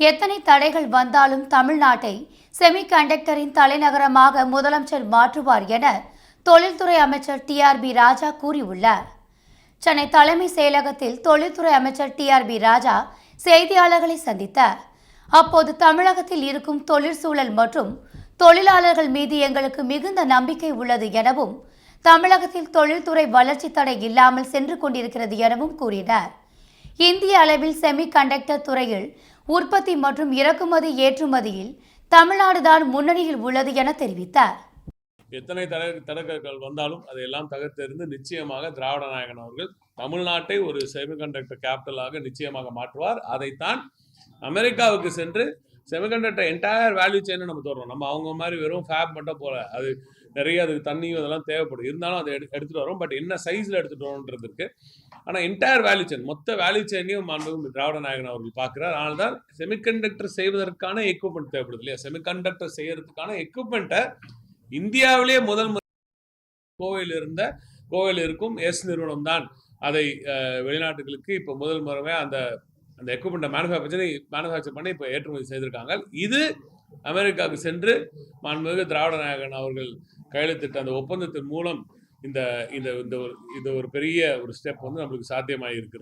எத்தனை தடைகள் வந்தாலும் தமிழ்நாட்டை செமிகண்டக்டரின் தலைநகரமாக முதலமைச்சர் மாற்றுவார் என தொழில்துறை அமைச்சர் டிஆர்பி ராஜா கூறியுள்ளார். சென்னை தலைமை செயலகத்தில் தொழில்துறை அமைச்சர் டிஆர்பி ராஜா செய்தியாளர்களை சந்தித்தார். அப்போது தமிழகத்தில் இருக்கும் தொழிற்சூழல் மற்றும் தொழிலாளர்கள் மீது எங்களுக்கு மிகுந்த நம்பிக்கை உள்ளது எனவும் தமிழகத்தில் தொழில்துறை வளர்ச்சி தடை இல்லாமல் சென்று கொண்டிருக்கிறது எனவும் கூறினார். இந்திய அளவில் செமிகண்டக்டர் துறையில் உற்பத்தி மற்றும் இறக்குமதி ஏற்றுமதியில் தமிழ்நாடுதான் முன்னணியில் உள்ளது என தெரிவித்தார். எத்தனை தட தடக்கற்கள் வந்தாலும் அதையெல்லாம் தகர்த்தெறிந்து நிச்சயமாக திராவிட நாயகன் அவர்கள் தமிழ்நாட்டை ஒரு செமிகண்டக்டர் கேபிட்டலாக நிச்சயமாக மாற்றுவார். அதைத்தான் அமெரிக்காவுக்கு சென்று செமிகண்டக்டர் என்டையர் வேல்யூ செயினை நம்ம தோறோம். நம்ம அவங்க மாதிரி வெறும் ஃபேப் மட்டும் போல. அது நிறைய அதுக்கு தண்ணியும் இதெல்லாம் தேவைப்படும். இருந்தாலும் அதை எடு எடுத்துகிட்டு வரோம். பட் என்ன சைஸில் எடுத்துகிட்டு வரோன்றது இருக்குது ஆனால் என்டையர் வேல்யூ செயின் மொத்த வேல்யூ செயினையும் மாண்புமிகு திராவிட நாயகன் அவர்கள் பார்க்குறார். அதனால தான் செமிகண்டக்டர் செய்வதற்கான எக்யூப்மெண்ட் தேவைப்படுது இல்லையா? செமிகண்டக்டர் செய்யறதுக்கான எக்யூப்மெண்ட்டை இந்தியாவிலேயே முதல் முறை கோவையில் இருந்த கோவையில் இருக்கும் எஸ் நிறுவனம் தான் அதை வெளிநாட்டுகளுக்கு இப்போ முதல் முறையாக அந்த அந்த எக்யூப்மெண்ட்டை மேனுஃபேக்சர் மேனுஃபேக்சர் பண்ணி இப்போ ஏற்றுமதி செய்திருக்காங்க. இது அமெரிக்காவுக்கு சென்று மாண்புமிகு திராவிட நாயகன் அவர்கள் கையெழுத்திட்ட அந்த ஒப்பந்தத்தின் மூலம் இந்த இந்த இந்த ஒரு இது ஒரு பெரிய ஒரு ஸ்டெப் வந்து நம்மளுக்கு சாத்தியமாக இருக்குது